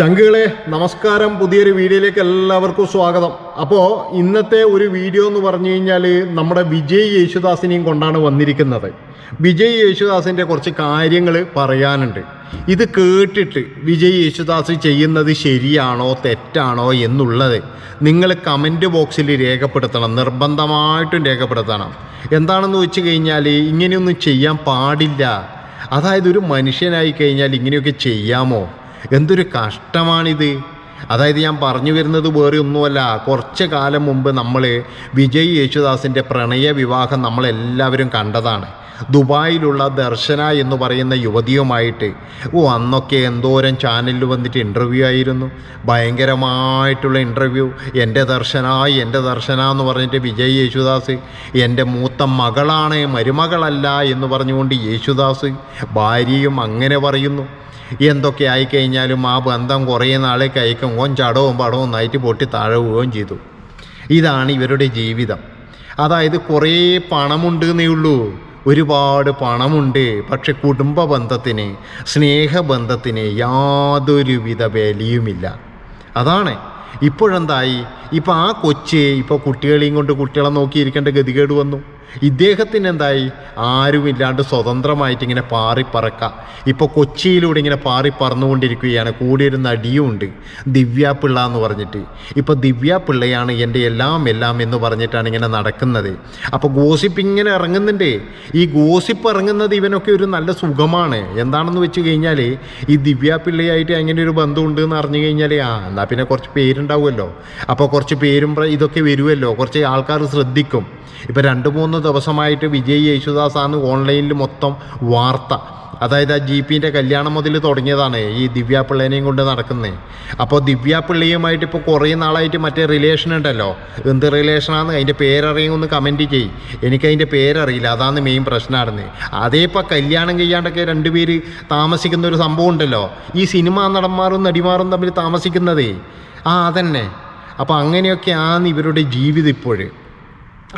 ചങ്കുകളെ നമസ്കാരം പുതിയൊരു വീഡിയോയിലേക്ക് എല്ലാവർക്കും സ്വാഗതം. അപ്പോൾ ഇന്നത്തെ ഒരു വീഡിയോ എന്ന് പറഞ്ഞു കഴിഞ്ഞാൽ നമ്മുടെ വിജയ് യേശുദാസിനെയും കൊണ്ടാണ് വന്നിരിക്കുന്നത്. വിജയ് യേശുദാസിന്റെ കുറച്ച് കാര്യങ്ങൾ പറയാനുണ്ട്. ഇത് കേട്ടിട്ട് വിജയ് യേശുദാസ് ചെയ്യുന്നത് ശരിയാണോ തെറ്റാണോ എന്നുള്ളത് നിങ്ങൾ കമന്റ് ബോക്സിൽ രേഖപ്പെടുത്തണം നിർബന്ധമായിട്ടും രേഖപ്പെടുത്തണം. എന്താണെന്ന് വെച്ച് കഴിഞ്ഞാൽ ഇങ്ങനെയൊന്നും ചെയ്യാൻ പാടില്ല. അതായത് ഒരു മനുഷ്യനായി കഴിഞ്ഞാൽ ഇങ്ങനെയൊക്കെ ചെയ്യാമോ? എന്തൊരു കഷ്ടമാണിത്. അതായത് ഞാൻ പറഞ്ഞു വരുന്നത് വേറെ ഒന്നുമല്ല. കുറച്ച് കാലം മുമ്പ് നമ്മൾ വിജയ് യേശുദാസിന്റെ പ്രണയ വിവാഹം നമ്മളെല്ലാവരും കണ്ടതാണ്. ദുബായിലുള്ള ദർശന എന്ന് പറയുന്ന യുവതിയുമായിട്ട്. ഓ അന്നൊക്കെ എന്തോരം ചാനലിൽ വന്നിട്ട് ഇന്റർവ്യൂ ആയിരുന്നു. ഭയങ്കരമായിട്ടുള്ള ഇന്റർവ്യൂ എന്റെ ദർശന എന്റെ ദർശന എന്ന് പറഞ്ഞിട്ട് വിജയ് യേശുദാസ് എന്റെ മൂത്ത മകളാണ് മരുമകളല്ല എന്ന് പറഞ്ഞുകൊണ്ട് യേശുദാസ് ഭാര്യയും അങ്ങനെ പറയുന്നു. എന്തൊക്കെ ആയിക്കഴിഞ്ഞാലും ആ ബന്ധം കുറേ നാളേക്ക് അയക്കും ഓൻ ചടവും പടവും നൈറ്റ് പൊട്ടി താഴെ പോവുകയും ചെയ്തു. ഇതാണ് ഇവരുടെ ജീവിതം. അതായത് കുറേ പണമുണ്ട് എന്നേ ഉള്ളൂ. ഒരുപാട് പണമുണ്ട്. പക്ഷെ കുടുംബ ബന്ധത്തിന് സ്നേഹബന്ധത്തിന് യാതൊരുവിധ വിലയുമില്ല അതാണ്. ഇപ്പോഴെന്തായി? ഇപ്പോൾ ആ കൊച്ച് ഇപ്പോൾ കുട്ടികളെയും കൊണ്ട് കുട്ടികളെ നോക്കിയിരിക്കേണ്ട ഗതികേട് വന്നു. ഇദ്ദേഹത്തിന് എന്തായി ആരുമില്ലാണ്ട് സ്വതന്ത്രമായിട്ട് ഇങ്ങനെ പാറിപ്പറക്ക പറക്കാം. ഇപ്പോൾ കൊച്ചിയിലൂടെ ഇങ്ങനെ പാറി പറന്നുകൊണ്ടിരിക്കുകയാണ്. കൂടെ ഒരു നടിയുമുണ്ട് ദിവ്യ പിള്ള എന്ന് പറഞ്ഞിട്ട്. ഇപ്പോൾ ദിവ്യ പിള്ളയാണ് എന്റെ എല്ലാം എല്ലാം എന്ന് പറഞ്ഞിട്ടാണ് ഇങ്ങനെ നടക്കുന്നത്. അപ്പോൾ ഗോസിപ്പ് ഇങ്ങനെ ഇറങ്ങുന്നുണ്ട്. ഈ ഗോസിപ്പ് ഇറങ്ങുന്നത് ഇവനൊക്കെ ഒരു നല്ല സുഖമാണ്. എന്താണെന്ന് വെച്ച് കഴിഞ്ഞാൽ ഈ ദിവ്യ പിള്ളയായിട്ട് അങ്ങനെ ഒരു ബന്ധമുണ്ട് എന്ന് അറിഞ്ഞു കഴിഞ്ഞാൽ ആ എന്നാൽ പിന്നെ കുറച്ച് പേരുണ്ടാവുമല്ലോ. അപ്പോൾ കുറച്ച് പേരും ഇതൊക്കെ വരുമല്ലോ. കുറച്ച് ആൾക്കാർ ശ്രദ്ധിക്കും. ഇപ്പോൾ രണ്ട് മൂന്ന് ദിവസമായിട്ട് വിജയ് യേശുദാസാണ് ഓൺലൈനിൽ മൊത്തം വാർത്ത. അതായത് ആ ജി പിന്റെ കല്യാണം മുതൽ തുടങ്ങിയതാണ് ഈ ദിവ്യ പിള്ളേനെയും കൊണ്ട് നടക്കുന്നത് അപ്പോൾ ദിവ്യ പിള്ളയുമായിട്ട് ഇപ്പോൾ കുറേ നാളായിട്ട് മറ്റേ റിലേഷൻ ഉണ്ടല്ലോ. എന്ത് റിലേഷനാണെന്ന് അതിന്റെ പേരറിയും ഒന്ന് കമന്റ് ചെയ്യും. എനിക്കതിന്റെ പേരറിയില്ല. അതാണ് മെയിൻ പ്രശ്നമായിരുന്നത് അതേ ഇപ്പോൾ കല്യാണം കഴിയാണ്ടൊക്കെ രണ്ടുപേര് താമസിക്കുന്ന ഒരു സംഭവം ഉണ്ടല്ലോ. ഈ സിനിമ നടന്മാരും നടിമാരും തമ്മിൽ താമസിക്കുന്നതേ. ആ അതന്നെ. അപ്പോൾ അങ്ങനെയൊക്കെയാണ് ഇവരുടെ ജീവിതം ഇപ്പോഴ്.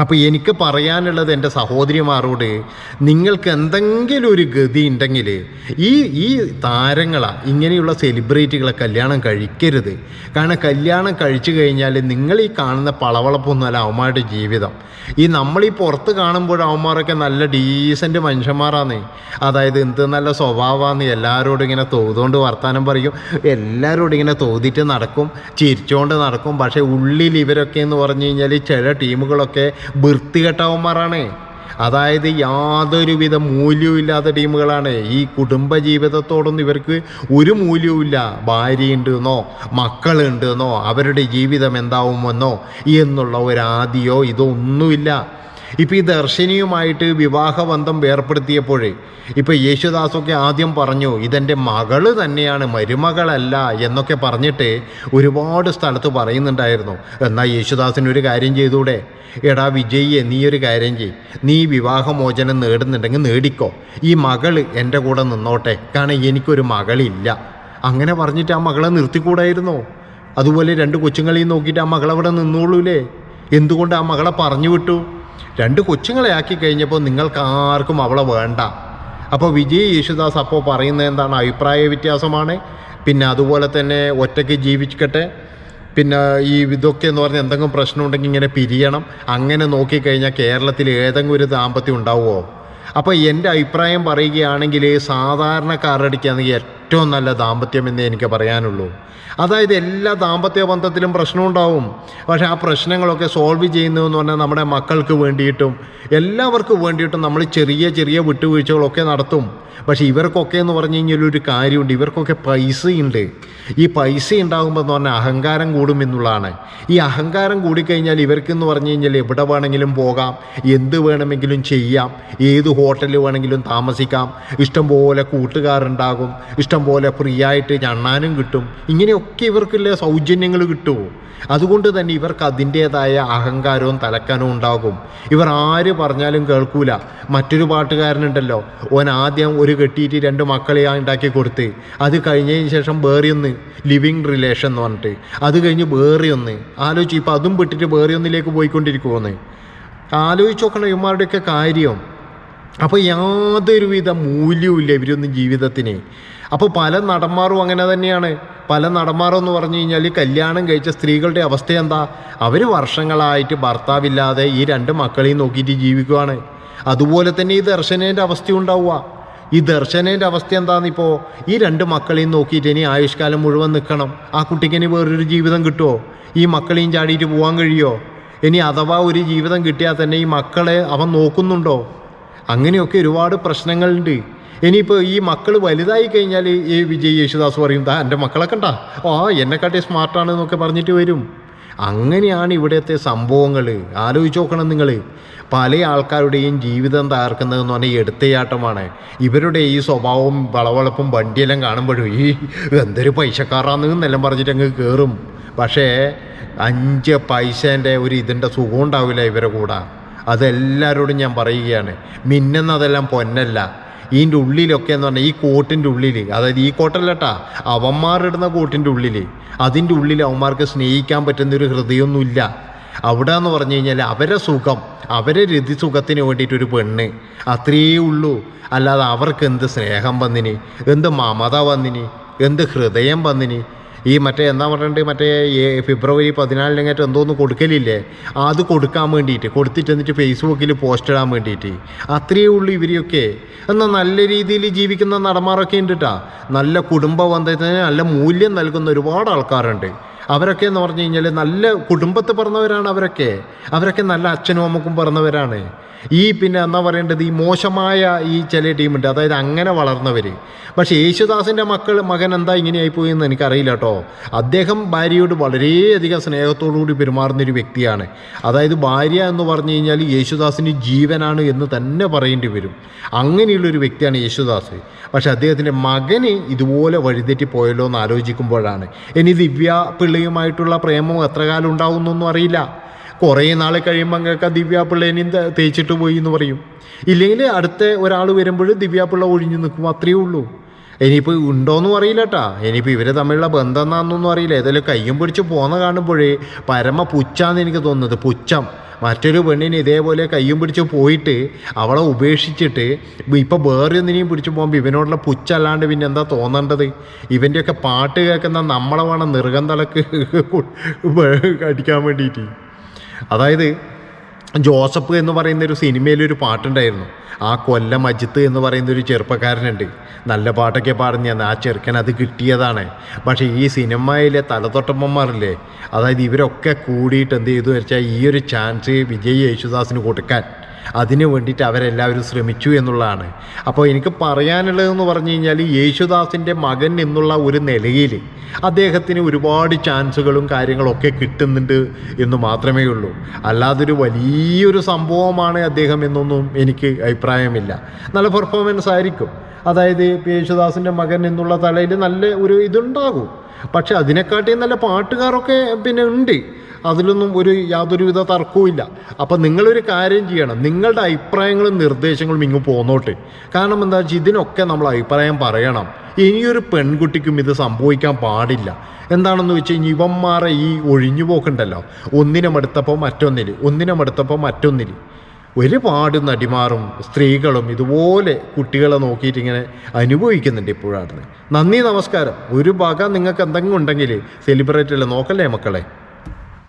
അപ്പോൾ എനിക്ക് പറയാനുള്ളത് എന്റെ സഹോദരിമാരോട് നിങ്ങൾക്ക് എന്തെങ്കിലും ഒരു ഗതി ഉണ്ടെങ്കിൽ ഈ ഈ താരങ്ങളാ ഇങ്ങനെയുള്ള സെലിബ്രിറ്റികളെ കല്യാണം കഴിക്കരുത്. കാരണം കല്യാണം കഴിച്ചു കഴിഞ്ഞാൽ നിങ്ങൾ ഈ കാണുന്ന പളവളപ്പൊന്നുമല്ല അവന്മാരുടെ ജീവിതം. ഈ നമ്മൾ ഈ പുറത്ത് കാണുമ്പോൾ അവന്മാരൊക്കെ നല്ല ഡീസന്റ് മനുഷ്യന്മാരാണ് അതായത് എന്ത് നല്ല സ്വഭാവമാണ് എല്ലാവരോടും ഇങ്ങനെ തോതുകൊണ്ട് വർത്തമാനം പറയും. എല്ലാവരോടും ഇങ്ങനെ തോതിട്ട് നടക്കും ചിരിച്ചുകൊണ്ട് നടക്കും. പക്ഷേ ഉള്ളിൽ ഇവരൊക്കെ എന്ന് പറഞ്ഞു കഴിഞ്ഞാൽ ചില ടീമുകളൊക്കെ വൃത്തികെട്ടവന്മാരാണ്. അതായത് യാതൊരുവിധ മൂല്യവും ടീമുകളാണ്. ഈ കുടുംബ ജീവിതത്തോടൊന്നും ഇവർക്ക് ഒരു മൂല്യവുമില്ല. ഭാര്യയുണ്ടെന്നോ മക്കളുണ്ടെന്നോ അവരുടെ ജീവിതം എന്താവുമെന്നോ എന്നുള്ള ഒരാദിയോ ഇതൊന്നുമില്ല. ഇപ്പം ഈ ദർശനിയുമായിട്ട് വിവാഹബന്ധം വേർപ്പെടുത്തിയപ്പോഴേ ഇപ്പം യേശുദാസൊക്കെ ആദ്യം പറഞ്ഞു ഇതെന്റെ മകൾ തന്നെയാണ് മരുമകളല്ല എന്നൊക്കെ പറഞ്ഞിട്ട് ഒരുപാട് സ്ഥലത്ത് പറയുന്നുണ്ടായിരുന്നു. എന്നാൽ യേശുദാസിന് ഒരു കാര്യം ചെയ്തൂടെ? എടാ വിജയ്യെ നീ ഒരു കാര്യം ചെയ് നീ വിവാഹമോചനം നേടുന്നുണ്ടെങ്കിൽ നേടിക്കോ. ഈ മകൾ എന്റെ കൂടെ നിന്നോട്ടെ. കാരണം എനിക്കൊരു മകളില്ല. അങ്ങനെ പറഞ്ഞിട്ട് ആ മകളെ നിർത്തിക്കൂടായിരുന്നോ? അതുപോലെ രണ്ട് കൊച്ചുങ്ങളെയും നോക്കിയിട്ട് ആ മകളവിടെ നിന്നോളൂലേ? എന്തുകൊണ്ട് ആ മകളെ പറഞ്ഞു വിട്ടു? രണ്ട് കൊച്ചുങ്ങളെ ആക്കി കഴിഞ്ഞപ്പോൾ നിങ്ങൾക്ക് ആർക്കും അവളെ വേണ്ട. അപ്പോൾ വിജയ് യേശുദാസ് അപ്പോൾ പറയുന്നത് എന്താണ്? അഭിപ്രായ വ്യത്യാസമാണ്. പിന്നെ അതുപോലെ തന്നെ ഒറ്റയ്ക്ക് ജീവിക്കട്ടെ പിന്നെ ഈ ഇതൊക്കെ എന്ന് പറഞ്ഞാൽ എന്തെങ്കിലും പ്രശ്നമുണ്ടെങ്കിൽ ഇങ്ങനെ പിരിയണം. അങ്ങനെ നോക്കിക്കഴിഞ്ഞാൽ കേരളത്തിൽ ഏതെങ്കിലും ഒരു ദാമ്പത്യം ഉണ്ടാവുമോ? അപ്പോൾ എന്റെ അഭിപ്രായം പറയുകയാണെങ്കിൽ സാധാരണക്കാരുടെ ഏറ്റവും നല്ല ദാമ്പത്യം എന്നേ എനിക്ക് പറയാനുള്ളൂ. അതായത് എല്ലാ ദാമ്പത്യ ബന്ധത്തിലും പ്രശ്നമുണ്ടാവും. പക്ഷേ ആ പ്രശ്നങ്ങളൊക്കെ സോൾവ് ചെയ്യുന്നു എന്ന് പറഞ്ഞാൽ നമ്മുടെ മക്കൾക്ക് വേണ്ടിയിട്ടും എല്ലാവർക്കും വേണ്ടിയിട്ടും നമ്മൾ ചെറിയ ചെറിയ വിട്ടുവീഴ്ചകളൊക്കെ നടത്തും. പക്ഷേ ഇവർക്കൊക്കെ എന്ന് പറഞ്ഞു കഴിഞ്ഞാൽ ഒരു കാര്യമുണ്ട്. ഇവർക്കൊക്കെ പൈസയുണ്ട്. ഈ പൈസ ഉണ്ടാകുമ്പോൾ എന്ന് പറഞ്ഞാൽ അഹങ്കാരം കൂടും എന്നുള്ളതാണ്. ഈ അഹങ്കാരം കൂടിക്കഴിഞ്ഞാൽ ഇവർക്കെന്ന് പറഞ്ഞു കഴിഞ്ഞാൽ എവിടെ വേണമെങ്കിലും പോകാം. എന്ത് വേണമെങ്കിലും ചെയ്യാം. ഏത് ഹോട്ടലിൽ വേണമെങ്കിലും താമസിക്കാം. ഇഷ്ടം പോലെ കൂട്ടുകാരുണ്ടാകും. ഇഷ്ടം പോലെ ഫ്രീ ആയിട്ട് ഞണ്ണാനും കിട്ടും. ഇങ്ങനെയൊക്കെ ഇവർക്കുള്ള സൗജന്യങ്ങൾ കിട്ടുമോ? അതുകൊണ്ട് തന്നെ ഇവർക്ക് അതിന്റേതായ അഹങ്കാരവും തലക്കനവും ഉണ്ടാകും. ഇവർ ആര് പറഞ്ഞാലും കേൾക്കൂല. മറ്റൊരു പാട്ടുകാരനുണ്ടല്ലോ. ഓൻ ആദ്യം ഒരു കെട്ടിയിട്ട് രണ്ട് മക്കളെ ഉണ്ടാക്കി കൊടുത്ത്. അത് കഴിഞ്ഞതിന് ശേഷം വേറെയൊന്ന് ലിവിങ് റിലേഷൻ എന്ന് പറഞ്ഞിട്ട്. അത് കഴിഞ്ഞ് വേറെയൊന്ന്. ആലോചിച്ച് ഇപ്പം അതും വിട്ടിട്ട് വേറെയൊന്നിലേക്ക് പോയിക്കൊണ്ടിരിക്കുമെന്ന് ആലോചിച്ച് നോക്കണം ഇവന്മാരുടെയൊക്കെ കാര്യം. അപ്പോൾ യാതൊരുവിധ മൂല്യവുമില്ല ഇവരൊന്നും ജീവിതത്തിന്. അപ്പോൾ പല നടന്മാരും അങ്ങനെ തന്നെയാണ്. പല നടന്മാരെന്ന് പറഞ്ഞു കഴിഞ്ഞാൽ കല്യാണം കഴിച്ച സ്ത്രീകളുടെ അവസ്ഥ എന്താ? അവർ വർഷങ്ങളായിട്ട് ഭർത്താവില്ലാതെ ഈ രണ്ട് മക്കളെയും നോക്കിയിട്ട് ജീവിക്കുവാണ്. അതുപോലെ തന്നെ ഈ ദർശനേന്റെ അവസ്ഥ ഉണ്ടാവുക. ഈ ദർശനേന്റെ അവസ്ഥ എന്താണെന്നിപ്പോൾ ഈ രണ്ട് മക്കളെയും നോക്കിയിട്ട് ഇനി ആയുഷ്കാലം മുഴുവൻ നിൽക്കണം. ആ കുട്ടിക്ക് ഇനി വേറൊരു ജീവിതം കിട്ടുമോ ഈ മക്കളെയും ചാടിയിട്ട് പോകാൻ കഴിയുമോ ഇനി അഥവാ ഒരു ജീവിതം കിട്ടിയാൽ തന്നെ ഈ മക്കളെ അവൻ നോക്കുന്നുണ്ടോ? അങ്ങനെയൊക്കെ ഒരുപാട് പ്രശ്നങ്ങളുണ്ട്. ഇനിയിപ്പോൾ ഈ മക്കൾ വലുതായി കഴിഞ്ഞാൽ ഈ വിജയ് യേശുദാസ് പറയും ദാ എന്റെ മക്കളെ കണ്ട. ആ എന്നെക്കാട്ടി സ്മാർട്ടാണ് എന്നൊക്കെ പറഞ്ഞിട്ട് വരും. അങ്ങനെയാണ് ഇവിടുത്തെ സംഭവങ്ങൾ ആലോചിച്ച് നോക്കണം നിങ്ങൾ പല ആൾക്കാരുടെയും ജീവിതം തകർക്കുന്നതെന്ന് പറഞ്ഞാൽ എടുത്തയാട്ടമാണ്. ഇവരുടെ ഈ സ്വഭാവവും വളവളപ്പും വണ്ടിയെല്ലാം കാണുമ്പോഴും ഈ എന്തൊരു പൈസക്കാരാന്നെന്നെല്ലാം പറഞ്ഞിട്ട് അങ്ങ് കയറും പക്ഷേ അഞ്ച് പൈസേന്റെ ഒരു ഇതിന്റെ സുഖം ഉണ്ടാവില്ല ഇവരെ കൂടെ അതെല്ലാവരോടും ഞാൻ പറയുകയാണ് മിന്നുന്നതെല്ലാം പൊന്നല്ല. ഇതിന്റെ ഉള്ളിലൊക്കെ എന്ന് പറഞ്ഞാൽ ഈ കോട്ടിന്റെ ഉള്ളിൽ അതായത് ഈ കോട്ടല്ലട്ടാ അവന്മാരിടുന്ന കോട്ടിന്റെ ഉള്ളിൽ അതിന്റെ ഉള്ളിൽ അവന്മാർക്ക് സ്നേഹിക്കാൻ പറ്റുന്നൊരു ഹൃദയമൊന്നുമില്ല. അവിടെ എന്ന് പറഞ്ഞു കഴിഞ്ഞാൽ അവരെ സുഖം അവരെ രതി സുഖത്തിന് വേണ്ടിയിട്ടൊരു പെണ്ണ് അത്രയേ ഉള്ളൂ. അല്ലാതെ അവർക്ക് എന്ത് സ്നേഹം വന്നിന് എന്ത് മമത വന്നിന് എന്ത് ഹൃദയം വന്നിനി ഈ മറ്റേ എന്താ പറയണ്ടത് മറ്റേ ഫെബ്രുവരി പതിനാലിനങ്ങായിട്ട് എന്തോന്ന് കൊടുക്കലില്ലേ? അത് കൊടുക്കാൻ വേണ്ടിയിട്ട് കൊടുത്തിട്ട് എന്നിട്ട് ഫേസ്ബുക്കിൽ പോസ്റ്റ് ഇടാൻ വേണ്ടിയിട്ട് അത്രയേ ഉള്ളൂ ഇവരെയൊക്കെ. എന്നാൽ നല്ല രീതിയിൽ ജീവിക്കുന്ന നടന്മാരൊക്കെ ഉണ്ട് കേട്ടോ നല്ല കുടുംബ ബന്ധത്തിന് നല്ല മൂല്യം നൽകുന്ന ഒരുപാട് ആൾക്കാരുണ്ട്. അവരൊക്കെ എന്ന് പറഞ്ഞു കഴിഞ്ഞാൽ നല്ല കുടുംബത്തിൽ പറഞ്ഞവരാണ് അവരൊക്കെ. അവരൊക്കെ നല്ല അച്ഛനും അമ്മക്കും പറഞ്ഞവരാണ്. ഈ പിന്നെ എന്താ പറയേണ്ടത്? ഈ മോശമായ ഈ ചില ടീമുണ്ട്. അതായത് അങ്ങനെ വളർന്നവർ പക്ഷേ യേശുദാസിന്റെ മക്കൾ മകൻ എന്താ ഇങ്ങനെയായിപ്പോയി എന്ന് എനിക്കറിയില്ല കേട്ടോ. അദ്ദേഹം ഭാര്യയോട് വളരെയധികം സ്നേഹത്തോടുകൂടി പെരുമാറുന്നൊരു വ്യക്തിയാണ്. അതായത് ഭാര്യ എന്ന് പറഞ്ഞു കഴിഞ്ഞാൽ യേശുദാസിന് ജീവനാണ് എന്ന് തന്നെ പറയേണ്ടി വരും. അങ്ങനെയുള്ളൊരു വ്യക്തിയാണ് യേശുദാസ്. പക്ഷേ അദ്ദേഹത്തിന്റെ മകന് ഇതുപോലെ വഴിതെറ്റി പോയല്ലോ എന്ന് ആലോചിക്കുമ്പോഴാണ്. ഇനി ദിവ്യ പിള്ളയുമായിട്ടുള്ള പ്രേമം എത്ര കാലം ഉണ്ടാവുന്നൊന്നും അറിയില്ല. കുറേ നാൾ കഴിയുമ്പോൾ അങ്ങൊക്കെ ദിവ്യാപിള്ളേനെയും തേച്ചിട്ട് പോയി എന്ന് പറയും. ഇല്ലെങ്കിൽ അടുത്ത ഒരാൾ വരുമ്പോൾ ദിവ്യാപിള്ള ഒഴിഞ്ഞു നിൽക്കും അത്രയേ ഉള്ളൂ. ഇനിയിപ്പോൾ ഉണ്ടോയെന്നും അറിയില്ല കേട്ടാ ഇനിയിപ്പോൾ ഇവർ തമ്മിലുള്ള ബന്ധം എന്നാണെന്നൊന്നും അറിയില്ല. ഏതായാലും കയ്യും പിടിച്ച് പോന്ന കാണുമ്പോഴേ പരമ പുച്ചാന്ന് എനിക്ക് തോന്നുന്നത്. പുച്ഛം. മറ്റൊരു പെണ്ണിന് ഇതേപോലെ കയ്യും പിടിച്ച് പോയിട്ട് അവളെ ഉപേക്ഷിച്ചിട്ട് ഇപ്പോൾ വേറെ ഒന്നിനെയും പിടിച്ച് പോകുമ്പോൾ ഇവനോടുള്ള പുച്ചല്ലാണ്ട് പിന്നെ എന്താ തോന്നേണ്ടത്? ഇവന്റെയൊക്കെ പാട്ട് കേൾക്കുന്ന നമ്മളെ വേണം തലക്ക് അടിക്കാൻ വേണ്ടിയിട്ട്. അതായത് ജോസഫ് എന്ന് പറയുന്ന ഒരു സിനിമയിലൊരു പാട്ടുണ്ടായിരുന്നു. ആ കൊല്ലം അജിത്ത് എന്ന് പറയുന്ന ഒരു ചെറുപ്പക്കാരനുണ്ട്. നല്ല പാട്ടൊക്കെ പാടുന്ന ആ ചെറുക്കൻ അത് കിട്ടിയതാണ്. പക്ഷേ ഈ സിനിമയിലെ തലതൊട്ടമ്മമാരില്ലേ അതായത് ഇവരൊക്കെ കൂടിയിട്ട് എന്ത് ചെയ്തു വെച്ചാൽ ഈ ഒരു ചാൻസ് വിജയ് യേശുദാസിന് കൊടുക്കാൻ. അതിനു വേണ്ടിയിട്ട് അവരെല്ലാവരും ശ്രമിച്ചു എന്നുള്ളതാണ്. അപ്പോൾ എനിക്ക് പറയാനുള്ളതെന്ന് പറഞ്ഞു കഴിഞ്ഞാൽ യേശുദാസിന്റെ മകൻ എന്നുള്ള ഒരു നിലയിൽ അദ്ദേഹത്തിന് ഒരുപാട് ചാൻസുകളും കാര്യങ്ങളൊക്കെ കിട്ടുന്നുണ്ട് എന്ന് മാത്രമേ ഉള്ളൂ. അല്ലാതൊരു വലിയൊരു സംഭവമാണ് അദ്ദേഹം എന്നൊന്നും എനിക്ക് അഭിപ്രായമില്ല. നല്ല പെർഫോമൻസ് ആയിരിക്കും. അതായത് യേശുദാസിന്റെ മകൻ എന്നുള്ള തലയിൽ നല്ല ഒരു ഇതുണ്ടാകും. പക്ഷെ അതിനെക്കാട്ടിയും നല്ല പാട്ടുകാരൊക്കെ പിന്നെ ഉണ്ട്. അതിലൊന്നും ഒരു യാതൊരുവിധ തർക്കവും ഇല്ല. അപ്പം നിങ്ങളൊരു കാര്യം ചെയ്യണം. നിങ്ങളുടെ അഭിപ്രായങ്ങളും നിർദ്ദേശങ്ങളും ഇങ്ങ് പോന്നോട്ട്. കാരണം എന്താ വെച്ചാൽ ഇതിനൊക്കെ നമ്മൾ അഭിപ്രായം പറയണം. ഇനിയൊരു പെൺകുട്ടിക്കും ഇത് സംഭവിക്കാൻ പാടില്ല. എന്താണെന്ന് വെച്ച് കഴിഞ്ഞാൽ ഇവന്മാരെ ഈ ഒഴിഞ്ഞു പോക്കുണ്ടല്ലോ ഒന്നിനും എടുത്തപ്പോൾ മറ്റൊന്നിൽ ഒന്നിനും എടുത്തപ്പോൾ മറ്റൊന്നിൽ ഒരുപാട് നടിമാറും സ്ത്രീകളും ഇതുപോലെ കുട്ടികളെ നോക്കിയിട്ട് ഇങ്ങനെ അനുഭവിക്കുന്നുണ്ട് ഇപ്പോഴാണ്. നന്ദി നമസ്കാരം. ഒരു ഭാഗം നിങ്ങൾക്ക് എന്തെങ്കിലും ഉണ്ടെങ്കിൽ സെലിബ്രേറ്റ് അല്ലേ? നോക്കല്ലേ മക്കളെ?